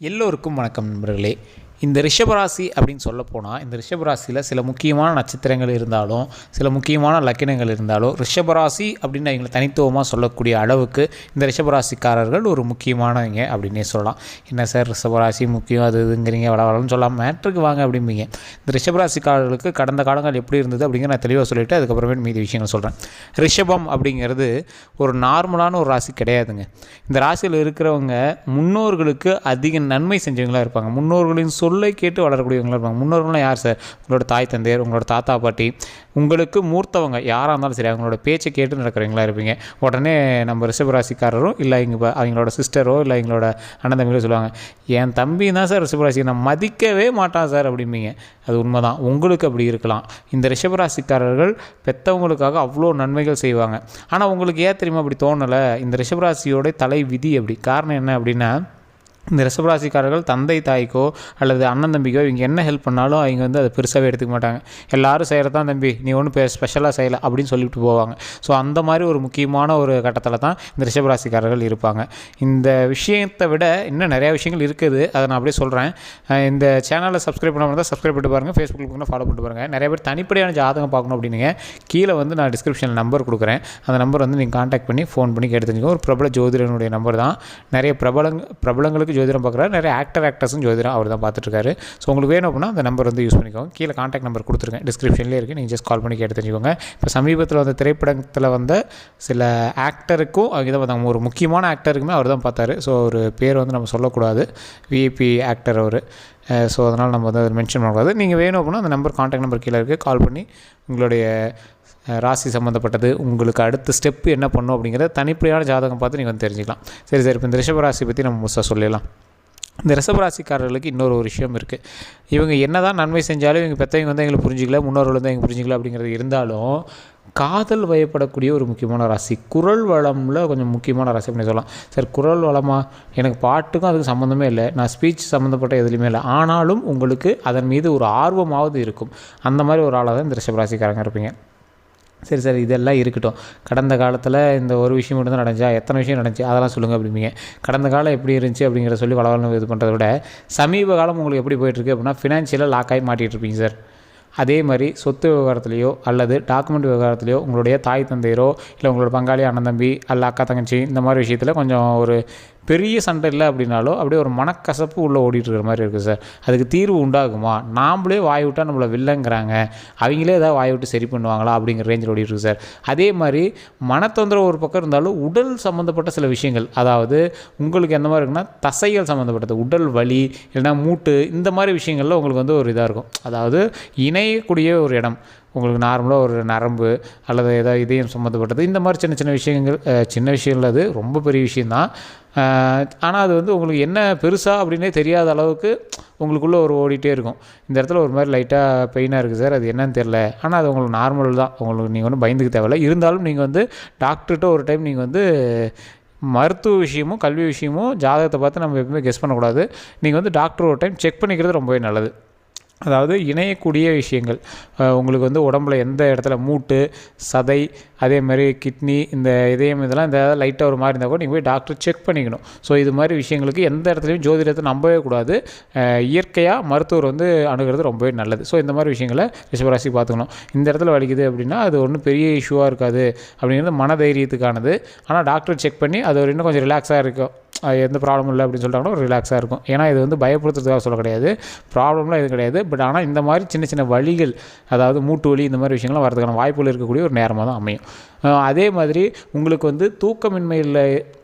எல்லோருக்கும் வணக்கம் நண்பர்களே. இந்த ரிஷபராசி அப்படின்னு சொல்ல போனால் இந்த ரிஷபராசியில் சில முக்கியமான நட்சத்திரங்கள் இருந்தாலும் சில முக்கியமான லக்கினங்கள் இருந்தாலும் ரிஷபராசி அப்படின்னு அவங்களை தனித்துவமாக சொல்லக்கூடிய அளவுக்கு இந்த ரிஷபராசிக்காரர்கள் ஒரு முக்கியமானவங்க அப்படின்னே சொல்லலாம். என்ன சார் ரிஷபராசி முக்கியம் அது இதுங்கிறீங்க வள வளன்னு சொல்லலாம் மேட்ருக்கு வாங்க அப்படிம்பீங்க. இந்த ரிஷபராசிக்காரர்களுக்கு கடந்த காலங்கள் எப்படி இருந்தது அப்படிங்கிற நான் தெளிவாக சொல்லிவிட்டு அதுக்கப்புறமே மீதி விஷயங்கள் சொல்கிறேன் ரிஷபம் அப்படிங்கிறது ஒரு நார்மலான ஒரு ராசி கிடையாதுங்க. இந்த ராசியில் இருக்கிறவங்க முன்னோர்களுக்கு அதிக நன்மை செஞ்சவங்களாக இருப்பாங்க. முன்னோர்களின் சொல்லை கேட்டு வளரக்கூடியவங்களாக இருப்பாங்க. முன்னோர்கள்லாம் யார் சார்? உங்களோட தாய் தந்தையர் உங்களோட தாத்தா பாட்டி உங்களுக்கு மூர்த்தவங்க யாராக இருந்தாலும் சரி அவங்களோட பேச்சை கேட்டு நடக்கிறவங்களா இருப்பீங்க. உடனே நம்ம ரிஷபராசிக்காரரும் இல்லை இங்கே அவங்களோட சிஸ்டரோ இல்லை எங்களோட அண்ணன் தம்பியோ சொல்லுவாங்க என் தம்பி தான் சார் ரிஷபராசி நான் மதிக்கவே மாட்டான் சார் அப்படிம்பீங்க. அது உண்மைதான். உங்களுக்கு அப்படி இருக்கலாம். இந்த ரிஷபராசிக்காரர்கள் பெற்றவங்களுக்காக அவ்வளோ நன்மைகள் செய்வாங்க. ஆனால் உங்களுக்கு ஏன் தெரியுமா அப்படி தோணலை? இந்த ரிஷபராசியோட தலை விதி அப்படி. காரணம் என்ன அப்படின்னா இந்த ரிஷபராசிக்காரர்கள் தந்தை தாய்க்கோ அல்லது அண்ணன் தம்பிக்கோ இவங்க என்ன ஹெல்ப் பண்ணாலும் அவங்க வந்து அதை பெருசாகவே எடுத்துக்க மாட்டாங்க. எல்லாரும் செய்கிறதான் தம்பி நீ ஒன்றும் பெ ஸ்பெஷலாக செய்யலை அப்படின்னு சொல்லிட்டு போவாங்க. ஸோ அந்த மாதிரி ஒரு முக்கியமான ஒரு கட்டத்தில் தான் இந்த ரிஷபராசிக்காரர்கள் இருப்பாங்க. இந்த விஷயத்தை விட இன்னும் நிறையா விஷயங்கள் இருக்குது. அதை நான் அப்படியே சொல்கிறேன் இந்த சேனலை சப்ஸ்கிரைப் பண்ண தான் சப்ஸ்கிரைப் பண்ணிட்டு பாருங்கள் ஃபேஸ்புக்கில் கூட ஃபாலோ பண்ணிட்டு பாருங்கள் நிறைய பேர் தனிப்படையான ஜாதகம் பார்க்கணும் அப்படின்னுங்க. கீழே வந்து நான் டிஸ்கிரிப்ஷனில் நம்பர் கொடுக்குறேன். அந்த நம்பர் வந்து நீங்கள் காண்டாக்ட் பண்ணி ஃபோன் பண்ணி கேட்டு தெரிஞ்சுக்கோங்க. ஒரு பிரபல ஜோதிடனுடைய நம்பர் தான். நிறைய பிரபலங்க பிரபலங்களுக்கு ஜோதிடம் பார்க்குறாரு. நிறைய ஆக்டர் ஆக்டர்ஸும் ஜோதிடம் அவர் தான் பார்த்துட்ருக்காரு. ஸோ உங்களுக்கு வேணும் அப்படின்னா அந்த நம்பர் வந்து யூஸ் பண்ணிக்கோங்க. கீழே காண்டாக்ட் நம்பர் கொடுத்துருக்கேன் டிஸ்கிரிப்ஷன்லேயே இருக்குது நீங்கள் ஜஸ்ட் கால் பண்ணி கேட்டு தெரிஞ்சுக்கோங்க. இப்போ சமீபத்தில் வந்த திரைப்படத்தில் வந்த சில ஆக்டருக்கும் அவங்க தான் பார்த்தாங்க. ஒரு முக்கியமான ஆக்டருக்குமே அவர் தான் பார்த்தாரு. ஸோ ஒரு பேர் வந்து நம்ம சொல்லக்கூடாது. விஐபி ஆக்டர் அவர். ஸோ அதனால் நம்ம வந்து மென்ஷன் பண்ணக்கூடாது. நீங்கள் வேணும் அப்படின்னா அந்த நம்பர் காண்டாக்ட் நம்பர் கீழே இருக்குது கால் பண்ணி உங்களுடைய ராசி சம்மந்தப்பட்டது உங்களுக்கு அடுத்த ஸ்டெப்பு என்ன பண்ணும் அப்படிங்கிறத தனிப்படையான ஜாதகம் பார்த்து நீங்கள் வந்து தெரிஞ்சுக்கலாம். சரி சரி. இப்போ இந்த ரிஷபராசி பற்றி நம்ம முழுசாக சொல்லிடலாம். இந்த ரிஷபராசிக்காரர்களுக்கு இன்னொரு ஒரு விஷயம் இருக்குது இவங்க என்ன தான் நன்மை செஞ்சாலும் இவங்க பெற்றவங்க வந்து எங்களை புரிஞ்சிக்கல முன்னோர்கள் வந்து எங்களை புரிஞ்சிக்கல அப்படிங்கிறது இருந்தாலும் காதல் வயப்படக்கூடிய ஒரு முக்கியமான ராசி. குரல் வளமில் கொஞ்சம் முக்கியமான ராசி அப்படின்னு சொல்லலாம். சார் குரல் வளமாக எனக்கு பாட்டுக்கும் அதுக்கு சம்மந்தமே இல்லை. நான் ஸ்பீச் சம்மந்தப்பட்ட எதுலையுமே இல்லை. ஆனாலும் உங்களுக்கு அதன் மீது ஒரு ஆர்வமாவது இருக்கும். அந்த மாதிரி ஒரு ஆளாக தான் இந்த ரிஷபராசிக்காரங்க இருப்பீங்க. சரி சார் இதெல்லாம் இருக்கட்டும். கடந்த காலத்தில் இந்த ஒரு விஷயம் மட்டும் தான் நடந்துச்சா? எத்தனை விஷயம் நடந்துச்சு? அதெல்லாம் சொல்லுங்கள் அப்படிம்பீங்க. கடந்த காலம் எப்படி இருந்துச்சு அப்படிங்கிறத சொல்லி வளவளம் இது பண்ணுறத விட சமீப காலம் உங்களுக்கு எப்படி போயிட்டுருக்கு அப்படின்னா ஃபினான்ஷியலாக லாக் ஆகி மாட்டிகிட்டு இருப்பீங்க சார். அதே மாதிரி சொத்து விவகாரத்துலேயோ அல்லது டாக்குமெண்ட் விவகாரத்துலையோ உங்களுடைய தாய் தந்தையரோ இல்லை உங்களோட பங்காளி அண்ணன் தம்பி அல்ல அக்கா தங்கச்சி இந்த மாதிரி விஷயத்தில் கொஞ்சம் ஒரு பெரிய சண்டை இல்லை அப்படின்னாலும் அப்படியே ஒரு மனக்கசப்பு உள்ளே ஓடிட்டு இருக்கிற மாதிரி இருக்குது சார். அதுக்கு தீர்வு உண்டாகுமா? நாம்ளே வாய் விட்டால் நம்மளை வில்லங்கிறாங்க. அவங்களே ஏதாவது வாய் விட்டு சரி பண்ணுவாங்களா? அப்படிங்கிற ரேஞ்சில் ஓடிட்டுருக்கு சார். அதே மாதிரி மனத்தொந்தரவு ஒரு பக்கம் இருந்தாலும் உடல் சம்மந்தப்பட்ட சில விஷயங்கள் அதாவது உங்களுக்கு எந்த மாதிரி இருக்குன்னா தசைகள் சம்மந்தப்பட்டது உடல் வலி இல்லைன்னா மூட்டு இந்த மாதிரி விஷயங்களில் உங்களுக்கு வந்து ஒரு இதாக இருக்கும். அதாவது இணையக்கூடிய ஒரு இடம். உங்களுக்கு நார்மலாக ஒரு நரம்பு அல்லது ஏதாவது இதயம் சம்மந்தப்பட்டது இந்த மாதிரி சின்ன சின்ன விஷயங்கள் சின்ன விஷயங்கள் அது ரொம்ப பெரிய விஷயந்தான் ஆனால் அது வந்து உங்களுக்கு என்ன பெருசாக அப்படின்னே தெரியாத அளவுக்கு உங்களுக்குள்ளே ஒரு ஓடிட்டே இருக்கும். இந்த இடத்துல ஒரு மாதிரி லைட்டாக பெயினாக இருக்குது சார் அது என்னன்னு தெரில ஆனால் அது உங்களுக்கு நார்மல் தான். உங்களுக்கு நீங்கள் ஒன்றும் பயந்துக்க தேவையில்லை. இருந்தாலும் நீங்கள் வந்து டாக்டர்கிட்ட ஒரு டைம் நீங்கள் வந்து மருத்துவ விஷயமும் கல்வி விஷயமும் ஜாதகத்தை பார்த்து நம்ம எப்பவுமே கெஸ் பண்ணக்கூடாது. நீங்கள் வந்து டாக்டர் ஒரு டைம் செக் பண்ணிக்கிறது ரொம்பவே நல்லது. அதாவது இணையக்கூடிய விஷயங்கள். உங்களுக்கு வந்து உடம்புல எந்த இடத்துல மூட்டு சதை அதே மாதிரி கிட்னி இந்த இதயம் இதெல்லாம் இந்த லைட்டாக ஒரு மாதிரி இருந்தால் கூட நீங்கள் போய் டாக்டர் செக் பண்ணிக்கணும். ஸோ இது மாதிரி விஷயங்களுக்கு எந்த இடத்துலையும் ஜோதிடத்தை நம்பவே கூடாது. இயற்கையாக மருத்துவர் வந்து அணுகிறது ரொம்பவே நல்லது. ஸோ இந்த மாதிரி விஷயங்களை ரிஷபராசி பார்த்துக்கணும். இந்த இடத்துல வலிக்குது அப்படின்னா அது ஒன்றும் பெரிய இஷ்யூவாக இருக்காது. அப்படிங்கிறது மனதைரியத்துக்கானது. ஆனால் டாக்டர் செக் பண்ணி அது ஒரு இன்னும் கொஞ்சம் ரிலாக்ஸாக இருக்கும். எந்த ப்ராப்ளமும் இல்லை அப்படின்னு சொல்லிட்டாங்கன்னா ரிலாக்ஸாக இருக்கும். ஏன்னா இது வந்து பயப்படுத்துறதுக்காக சொல்ல கிடையாது. ப்ராப்ளம்லாம் எதுவும் கிடையாது. பட் ஆனால் இந்த மாதிரி சின்ன சின்ன வழிகள் அதாவது மூட்டு வலி இந்த மாதிரி விஷயங்கள்லாம் வரதுக்கான வாய்ப்புகள் இருக்கக்கூடிய ஒரு நேரமாக தான் அமையும் அதே மாதிரி உங்களுக்கு வந்து தூக்கமின்மையில்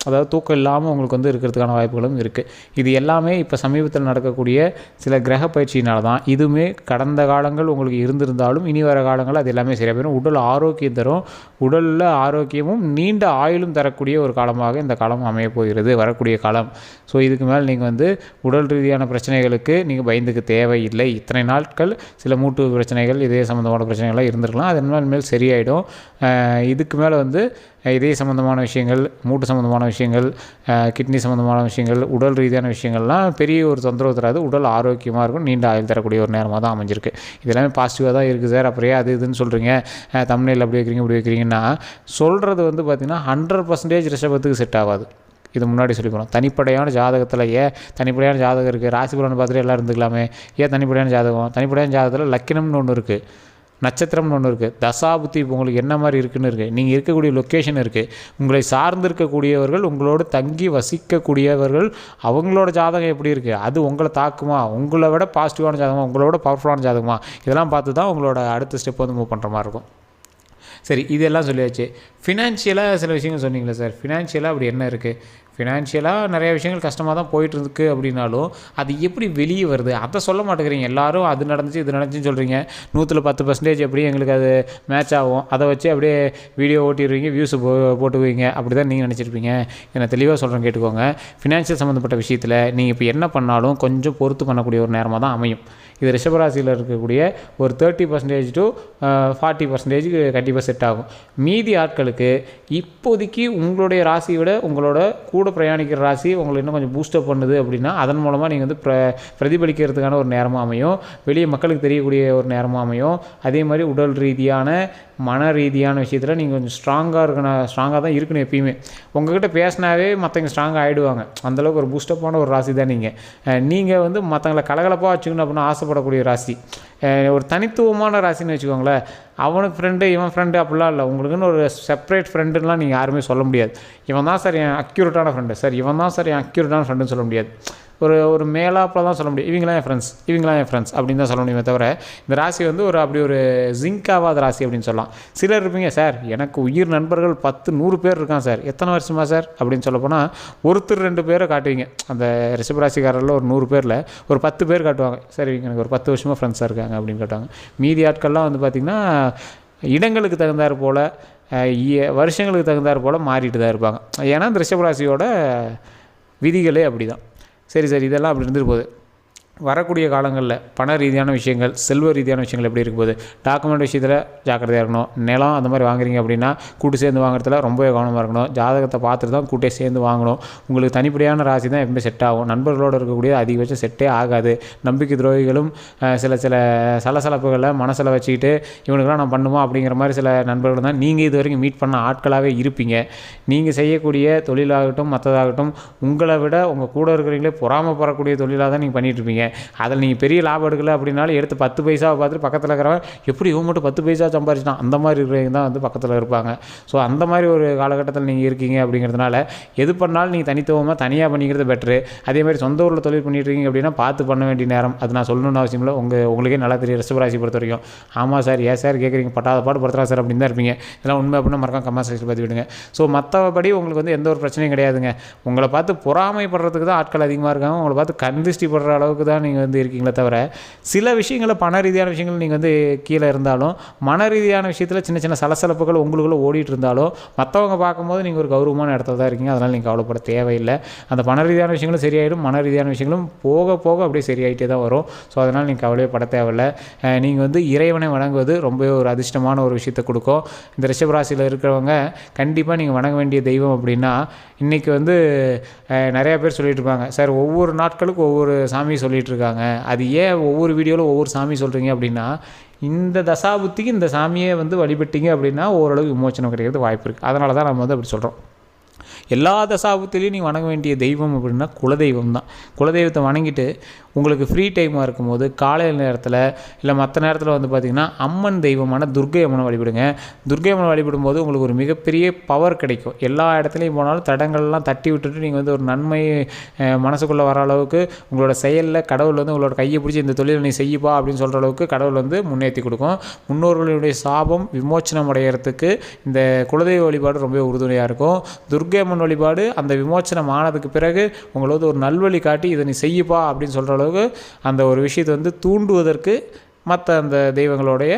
அதாவது தூக்கம் இல்லாமல் உங்களுக்கு வந்து இருக்கிறதுக்கான வாய்ப்புகளும் இருக்குது இது எல்லாமே இப்போ சமீபத்தில் நடக்கக்கூடிய சில கிரக பயிற்சியினால தான் இதுவுமே கடந்த காலங்கள் உங்களுக்கு இருந்திருந்தாலும் இனி வர காலங்கள் அது எல்லாமே சரியாக போயிடும். உடல் ஆரோக்கியம் தரும். உடலில் ஆரோக்கியமும் நீண்ட ஆயுளும் தரக்கூடிய ஒரு காலமாக இந்த காலம் அமைய போகிறது. வரக்கூடிய காலம். ஸோ இதுக்கு மேலே நீங்கள் வந்து உடல் ரீதியான பிரச்சனைகளுக்கு நீங்கள் பயந்துக்க தேவையில்லை. இத்தனை நாட்கள் சில மூட்டு பிரச்சனைகள் இதே சம்மந்தமான பிரச்சனைகள்லாம் இருந்திருக்கலாம். அது மேல் மேல் சரியாயிடும். இதுக்கு மேலே வந்து இதே சம்மந்தமான விஷயங்கள் மூட்டு சம்மந்தமான விஷயங்கள் கிட்னி சம்மந்தமான விஷயங்கள் உடல் ரீதியான விஷயங்கள்லாம் பெரிய ஒரு தொந்தரவு தராது. உடல் ஆரோக்கியமாக இருக்கும். நீண்ட ஆயுள் தரக்கூடிய ஒரு நேரமாக தான் அமைஞ்சிருக்கு. இதெல்லாமே பாசிட்டிவாக தான் இருக்குது சார் அப்படியே அது இதுன்னு சொல்கிறீங்க தமிழில் அப்படி வைக்கிறீங்க இப்படி வைக்கிறீங்கன்னா சொல்கிறது வந்து பார்த்திங்கன்னா ஹண்ட்ரட் பர்சன்டேஜ் ரிஷபத்துக்கு செட் ஆகாது. இது முன்னாடி சொல்லிக்கணும் தனிப்படையான ஜாதகத்தில் ஏன் தனிப்படையான ஜாதகம் இருக்குது ராசி பலன் பார்த்துட்டு எல்லாம் இருந்துக்கலாமே. ஏன் தனிப்படையான ஜாதகம்? தனிப்படையான ஜாதகத்தில் லக்கினம்னு ஒன்று இருக்குது நட்சத்திரம்னு ஒன்று இருக்குது தசாபுத்தி இப்போ உங்களுக்கு என்ன மாதிரி இருக்குன்னு இருக்குது நீங்கள் இருக்கக்கூடிய லொக்கேஷன் இருக்குது உங்களை சார்ந்திருக்கக்கூடியவர்கள் உங்களோடு தங்கி வசிக்கக்கூடியவர்கள் அவங்களோட ஜாதகம் எப்படி இருக்குது அது உங்களை தாக்குமா? உங்களை விட பாசிட்டிவான ஜாதகமா? உங்களோட விட பவர்ஃபுல்லான ஜாதகமா? இதெல்லாம் பார்த்து தான் உங்களோட அடுத்த ஸ்டெப் வந்து மூவ் பண்ணுற மாதிரி இருக்கும். சரி இதெல்லாம் சொல்லியாச்சு. ஃபினான்ஷியலாக சில விஷயங்கள் சொன்னீங்களே சார் ஃபினான்ஷியலாக அப்படி என்ன இருக்குது ஃபினான்ஷியலாக நிறைய விஷயங்கள் கஷ்டமாக தான் போயிட்டு இருக்கு அப்படின்னாலும் அது எப்படி வெளியே வருது? அதை சொல்ல மாட்டேங்கிறீங்க. எல்லாரும் அது நடந்துச்சு இது நடந்துச்சுன்னு சொல்கிறீங்க நூற்றில் பத்து பர்சன்டேஜ் எப்படி எங்களுக்கு அது மேட்ச் ஆகும்? அதை வச்சு அப்படியே வீடியோ ஓட்டிடுவீங்க வியூஸ் போ போட்டுக்குவீங்க. அப்படி தான் நீங்கள் நினச்சிருப்பீங்க. என்னை தெளிவாக சொல்கிறேன் கேட்டுக்கோங்க. ஃபினான்ஷியல் சம்மந்தப்பட்ட விஷயத்தில் நீங்கள் இப்போ என்ன பண்ணாலும் கொஞ்சம் பொறுத்து பண்ணக்கூடிய ஒரு நேரமாக தான் அமையும். இது ரிஷபராசியில் இருக்கக்கூடிய ஒரு தேர்ட்டி பர்சன்டேஜ் டு ஃபார்ட்டி பர்சன்டேஜுக்கு கண்டிப்பாக செட் ஆகும். மீதி ஆட்களுக்கு இப்போதைக்கு உங்களுடைய ராசியை விட உங்களோட கூட கூட பிரயாணிக்கிற ராசி உங்களை இன்னும் கொஞ்சம் பூஸ்டப் பண்ணுது அப்படின்னா அதன் மூலமாக நீங்கள் வந்து ப்ர பிரதிபலிக்கிறதுக்கான ஒரு நேரமாக அமையும். வெளியே மக்களுக்கு தெரியக்கூடிய ஒரு நேரமாக அமையும். அதே மாதிரி உடல் ரீதியான மன ரீதியான விஷயத்தில் நீங்கள் கொஞ்சம் ஸ்ட்ராங்காக இருக்கணும் ஸ்ட்ராங்காக தான் இருக்கணும் எப்பயுமே. உங்ககிட்ட பேசினாவே மற்றவங்க ஸ்ட்ராங்காக ஆகிடுவாங்க அந்தளவுக்கு ஒரு பூஸ்டப்பான ஒரு ராசி தான் நீங்கள் நீங்கள் வந்து மற்றவங்களை கலகலப்பாக வச்சுக்கணும் அப்படின்னு ஆசைப்படக்கூடிய ராசி. ஒரு தனித்துவமான ராசின்னு வச்சுக்கோங்களேன். அவனுக்கு ஃப்ரெண்டு இவன் ஃப்ரெண்டு அப்படிலாம் இல்லை. உங்களுக்குன்னு ஒரு செப்பரேட் ஃப்ரெண்டுலாம் நீங்கள் யாருமே சொல்ல முடியாது. இவன் தான் சார் என் அக்யூரேட்டான ஃப்ரெண்டு சார் இவன் தான் சார் என் அக்யூரேட்டான ஃப்ரெண்டுன்னு சொல்ல முடியாது. ஒரு ஒரு மேலாப்பில் தான் சொல்ல முடியும். இவங்களாம் என் ஃப்ரெண்ட்ஸ் இவங்களாம் என் ஃப்ரெண்ட்ஸ் அப்படின்னு தான் சொல்ல முடியுமே தவிர இந்த ராசி வந்து ஒரு அப்படி ஒரு ஜிங்காவாத ராசி அப்படின்னு சொல்லலாம். சிலர் இருப்பீங்க சார் எனக்கு உயிர் நண்பர்கள் பத்து நூறு பேர் இருக்கான் சார் எத்தனை வருஷமா சார் அப்படின்னு சொல்லப்போனால் ஒருத்தர் ரெண்டு பேரை காட்டுவீங்க. அந்த ரிஷபராசிக்காரரில் ஒரு நூறு பேரில் ஒரு பத்து பேர் காட்டுவாங்க. சரி இவங்க எனக்கு ஒரு பத்து வருஷமாக ஃப்ரெண்ட்ஸாக இருக்காங்க அப்படின்னு காட்டுவாங்க. மீதி ஆட்கள்லாம் வந்து பார்த்திங்கன்னா இடங்களுக்கு தகுந்தாற் போல் வருஷங்களுக்கு தகுந்தாற் போல் மாறிட்டு தான் இருப்பாங்க. ஏன்னா இந்த ரிஷபராசியோட விதிகளே அப்படி தான் சரி சரி இதெல்லாம் அப்படி இருந்துட்டு போகுது. வரக்கூடிய காலங்களில் பண ரீதியான விஷயங்கள் செல்வ ரீதியான விஷயங்கள் எப்படி இருக்கும் போது டாக்குமெண்ட் விஷயத்தில் ஜாக்கிரதையாக இருக்கணும் நிலம் அந்த மாதிரி வாங்குறீங்க அப்படின்னா கூட்டு சேர்ந்து வாங்குறதுல ரொம்பவே கவனமாக இருக்கணும். ஜாதகத்தை பார்த்துட்டு தான் கூட்டே சேர்ந்து வாங்கணும். உங்களுக்கு தனிப்படியான ராசி தான் எப்பவுமே செட் ஆகும். நண்பர்களோடு இருக்கக்கூடிய அதிகபட்சம் செட்டே ஆகாது. நம்பிக்கை துரோகிகளும் சில சில சலசலப்புகளை மனசில் வச்சுக்கிட்டு இவனுக்கெல்லாம் நான் பண்ணுமா அப்படிங்கிற மாதிரி சில நண்பர்கள் தான் நீங்கள் இது வரைக்கும் மீட் பண்ண ஆட்களாகவே இருப்பீங்க. நீங்கள் செய்யக்கூடிய தொழிலாகட்டும் மற்றதாகட்டும் உங்களை விட உங்கள் கூட இருக்கிறவங்களே பொறாமப்படக்கூடிய தொழிலாக தான் நீங்கள் பண்ணிட்டு அதில் நீங்கள் பெரிய லாபம் எடுக்கல அப்படின்னாலும் எடுத்து பத்து பைசாவை பார்த்துட்டு பக்கத்தில் இருக்கிறவன் எப்படி இவன் மட்டும் பத்து பைசா சம்பாரிச்சிட்டான்? அந்த மாதிரி இருக்கிறவங்க தான் வந்து பக்கத்தில் இருப்பாங்க. ஸோ அந்த மாதிரி ஒரு காலகட்டத்தில் நீங்கள் இருக்கீங்க அப்படிங்கிறதுனால எது பண்ணாலும் நீங்கள் தனித்துவமாக தனியாக பண்ணிக்கிறது பெட்ரு அதே மாதிரி சொந்த ஊரில் தொழில் பண்ணிட்டு இருக்கீங்க அப்படின்னா பார்த்து பண்ண வேண்டிய நேரம். அது நான் சொல்லணும்னு அவசியம் இல்லை. உங்கள் உங்களுக்கே நல்லா தெரியும். ரிஷபராசி பொறுத்த வரைக்கும். ஆமாம் சார் ஏன் சார் கேட்குறீங்க பட்டாத பாடு படுத்துறா சார் அப்படின்னு தான் இருப்பீங்க. இதெல்லாம் உண்மை அப்படின்னா மறக்காம கமெண்ட் செக்ஷன் பார்த்து விடுங்க. ஸோ மற்றபடி உங்களுக்கு வந்து எந்த ஒரு பிரச்சனையும் கிடையாதுங்க. உங்களை பார்த்து பொறாமைப்படுறதுக்கு தான் ஆட்கள் அதிகமாக இருக்காங்க. உங்களை பார்த்து கந்திஷ்டி படுற அளவுக்கு தான் நீங்கள் வந்து இருக்கீங்களே தவிர சில விஷயங்களை பண ரீதியான விஷயங்கள் நீங்கள் வந்து கீழே இருந்தாலும் மன ரீதியான விஷயத்தில் சின்ன சின்ன சலசலப்புகள் உங்களுக்குள்ளே ஓடிட்டு இருந்தாலும் மற்றவங்க பார்க்கும்போது நீங்கள் ஒரு கௌரவமான இடத்துல தான் இருக்கீங்க. அதனால் நீங்கள் கவலைப்பட தேவையில்லை. அந்த பண ரீதியான விஷயங்களும் சரியாயிடும். மன ரீதியான விஷயங்களும் போக போக அப்படியே சரியாயிட்டே தான் வரும். ஸோ அதனால் நீங்கள் கவலையே பட தேவையில்லை. நீங்கள் வந்து இறைவனை வணங்குவது ரொம்பவே ஒரு அதிர்ஷ்டமான ஒரு விஷயத்தை கொடுக்கும். இந்த ரிஷபராசியில் இருக்கிறவங்க கண்டிப்பாக நீங்கள் வணங்க வேண்டிய தெய்வம் அப்படின்னா இன்றைக்கி வந்து நிறையா பேர் சொல்லிட்டு இருப்பாங்க. சார் ஒவ்வொரு நாட்களுக்கும் ஒவ்வொரு சாமி சொல்லிட்டு இருக்காங்க அது ஏன் ஒவ்வொரு வீடியோவில் ஒவ்வொரு சாமி சொல்கிறீங்க அப்படின்னா இந்த தசாபுத்திக்கு இந்த சாமியை வந்து வழிபட்டீங்க அப்படின்னா ஓரளவு விமோச்சனம் கிடைக்கிறது வாய்ப்பு இருக்குது அதனால தான் நம்ம வந்து அப்படி சொல்கிறோம் எல்லா தசாபத்திலையும் நீ வணங்க வேண்டிய தெய்வம் அப்படின்னா குலதெய்வம் தான் குலதெய்வத்தை வணங்கிட்டு உங்களுக்கு ஃப்ரீ டைமாக இருக்கும்போது காலையில் நேரத்தில் இல்லை மற்ற நேரத்தில் வந்து பார்த்திங்கன்னா அம்மன் தெய்வமான துர்க்கை அம்மனை வழிபடுங்க. துர்கை அம்மனை வழிபடும்போது உங்களுக்கு ஒரு மிகப்பெரிய பவர் கிடைக்கும். எல்லா இடத்துலையும் போனாலும் தடங்கள்லாம் தட்டி விட்டுட்டு நீங்கள் வந்து ஒரு நன்மை மனசுக்குள்ளே வர அளவுக்கு உங்களோட செயலில் கடவுள் வந்து உங்களோட கையை பிடிச்சி இந்த தொழிலை நீ செய்யப்பா அப்படின்னு சொல்கிற அளவுக்கு கடவுள் வந்து முன்னேற்றி கொடுக்கும். முன்னோர்களுடைய சாபம் விமோச்சனம் அடைகிறதுக்கு இந்த குலதெய்வ வழிபாடு ரொம்ப உறுதுணையாக இருக்கும். துர்க்கை அம்மன் வழிபாடு அந்த விமோச்சனம் ஆனதுக்கு பிறகு உங்களை வந்து ஒரு நல்வழி காட்டி இதை நீ செய்யப்பா அப்படின்னு சொல்கிற அளவுக்கு அந்த ஒரு விஷயத்தை வந்து தூண்டுவதற்கு மற்ற அந்த தெய்வங்களுடைய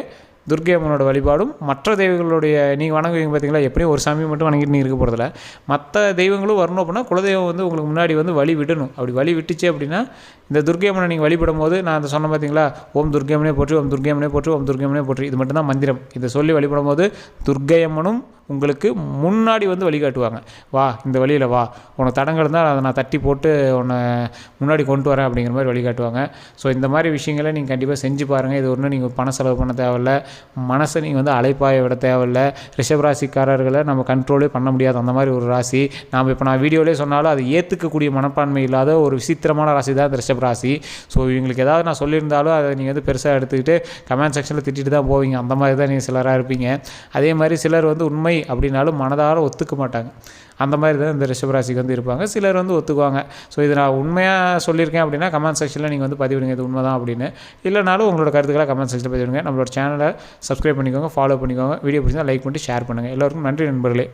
துர்க்கை அம்மனோட வழிபாடும் மற்ற தெய்வங்களுடைய நீங்கள் வணங்குவீங்க பார்த்தீங்களா? எப்படியும் ஒரு சாமி மட்டும் வணங்கிட்டு நீ இருக்க போகிறதில்ல மற்ற தெய்வங்களும் வரணும் அப்படின்னா குலதெய்வம் வந்து உங்களுக்கு முன்னாடி வந்து வழி விடணும். அப்படி வழி விட்டுச்சு அப்படின்னா இந்த துர்க்கை அம்மனை நீங்கள் வழிபடும் போது நான் அந்த சொன்ன பார்த்தீங்களா? ஓம் துர்க்கை அம்மனே போற்றி ஓம் துர்க்கை அம்மனே போற்றி ஓம் துர்க்கை அம்மனே போற்றி. இது மட்டும்தான் மந்திரம். இதை சொல்லி வழிபடும் போது துர்க்கை அம்மனும் உங்களுக்கு முன்னாடி வந்து வழிகாட்டுவாங்க வா இந்த வழியில் வா. உனக்கு தடங்கள் இருந்தால் அதை நான் தட்டி போட்டு உன்னை முன்னாடி கொண்டு வரேன் அப்படிங்கிற மாதிரி வழிகாட்டுவாங்க ஸோ இந்த மாதிரி விஷயங்களை நீங்கள் கண்டிப்பாக செஞ்சு பாருங்கள் இது ஒன்றும் நீங்கள் பண செலவு பண்ண தேவையில்ல. மனசை நீங்கள் வந்து அலைப்பாய விட தேவையில்ல. ரிஷபராசிக்காரர்களை நம்ம கண்ட்ரோலே பண்ண முடியாது. அந்த மாதிரி ஒரு ராசி. நாம் இப்போ நான் வீடியோவிலே சொன்னாலும் அதை ஏற்றுக்கக்கூடிய மனப்பான்மை இல்லாத ஒரு விசித்திரமான ராசி தான் இந்த ரிஷபராசி. ஸோ இவங்களுக்கு ஏதாவது நான் சொல்லியிருந்தாலும் அதை நீங்கள் வந்து பெருசாக எடுத்துக்கிட்டு கமெண்ட் செக்ஷனில் திட்டிட்டு தான் போவீங்க. அந்த மாதிரி தான் நீங்கள் சிலராக இருப்பீங்க. அதே மாதிரி சிலர் வந்து உண்மை உண்மை அப்படின்னாலும் மனதார ஒத்துக்க மாட்டாங்க. அந்த மாதிரி தான் இந்த ரிஷபராசிக்கு வந்து இருப்பாங்க. சிலர் வந்து ஒத்துக்குவாங்க. ஸோ இது நான் உண்மையாக சொல்லியிருக்கேன் அப்படின்னா கமெண்ட் செக்ஷனில் நீங்கள் வந்து பதிவிடுங்க. இது உண்மை தான் அப்படின்னு. இல்லைனாலும் உங்களோட கருத்துக்களை கமெண்ட் செக்ஷனில் பதிவிடுங்க. நம்மளோட சேனலை சப்ஸ்கிரைப் பண்ணிக்கோங்க. ஃபாலோ பண்ணிக்கோங்க. வீடியோ பிடிச்சா லைக் பண்ணிட்டு ஷேர் பண்ணுங்கள் எல்லோருக்கும் நன்றி நண்பர்களே.